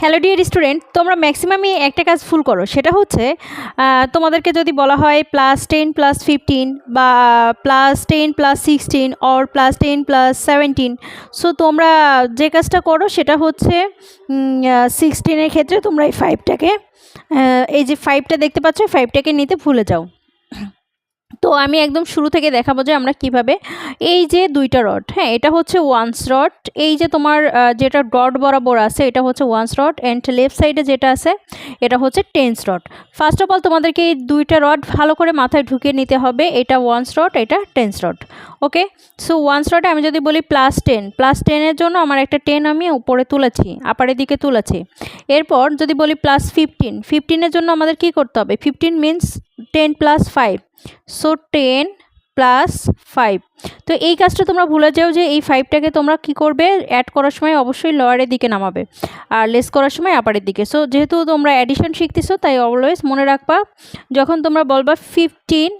Hello dear student তোমরা ম্যাক্সিমামই একটা কাজ ফুল করো। সেটা হচ্ছে তোমাদেরকে যদি বলা হয় প্লাস টেন প্লাস ফিফটিন বা plus ten plus sixteen or plus ten plus seventeen so তোমরা যে কাজটা করো সেটা হচ্ছে সিক্সটিনের ক্ষেত্রে তোমরা এই ফাইভটাকে এই যে ফাইভটা দেখতে পাচ্ছ ফাইভটাকে নিতে ভুলে যাও। তো আমি একদম শুরু থেকে দেখাবো যে আমরা কীভাবে এই যে দুইটা রড হ্যাঁ এটা হচ্ছে ওয়ান্স রড এই যে তোমার যেটা ডট বরাবর আছে, এটা হচ্ছে ওয়ান্স রড অ্যান্ড লেফট সাইডে যেটা আছে, এটা হচ্ছে tens rod first of all তোমাদেরকে এই দুইটা রড ভালো করে মাথায় ঢুকিয়ে নিতে হবে, এটা ওয়ান্স রড এটা tens rod okay so ones রডে আমি যদি বলি প্লাস টেন প্লাস টেনের জন্য আমার একটা টেন আমি উপরে তুলেছি আপারের দিকে তুলেছি। এরপর যদি বলি প্লাস ফিফটিন ফিফটিনের জন্য আমাদের কি করতে হবে? Fifteen means ten plus five so ten plus five তো এই কাজটা তোমরা ভুলে যাও যে এই ফাইভটাকে তোমরা কি করবে? অ্যাড করার সময় অবশ্যই লোয়ারের দিকে নামাবে আর লেস করার সময় আপারের দিকে। সো যেহেতু তোমরা অ্যাডিশন শিখতেছো, তাই অলওয়েজ মনে রাখবা, যখন তোমরা বলবা ফিফটিন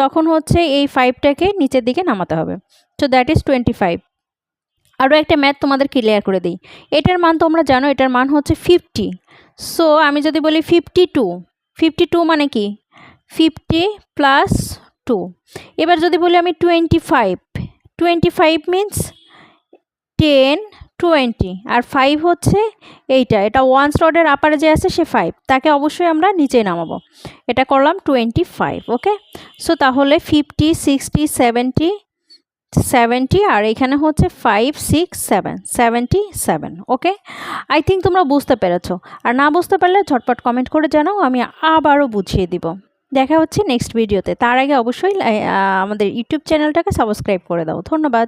তখন হচ্ছে এই ফাইভটাকে নিচের দিকে নামাতে হবে। So that is twenty five আরও একটা ম্যাথ তোমাদের ক্লিয়ার করে দিই। এটার মান তোমরা জানো, এটার মান হচ্ছে ফিফটি সো আমি যদি বলি ফিফটি টু ফিফটি টু মানে কি? ফিফটি প্লাস টু এবার যদি বলি আমি twenty five twenty five means ten twenty আর ফাইভ হচ্ছে এইটা। এটা ওয়ান্স রডের আপারে যে আছে সে ফাইভ তাকে অবশ্যই আমরা নিচে নামাবো। এটা করলাম টোয়েন্টি ফাইভ ওকে সো তাহলে ফিফটি সিক্সটি সেভেন্টি সেভেন্টি আর এখানে হচ্ছে five six seven seventy seven okay I think তোমরা বুঝতে পেরেছ। আর না বুঝতে পারলে ঝটপট কমেন্ট করে জানাও, আমি আবারও বুঝিয়ে দিব। দেখা হচ্ছে নেক্সট ভিডিওতে তার আগে অবশ্যই আমাদের ইউটিউব চ্যানেলটাকে সাবস্ক্রাইব করে দাও। ধন্যবাদ।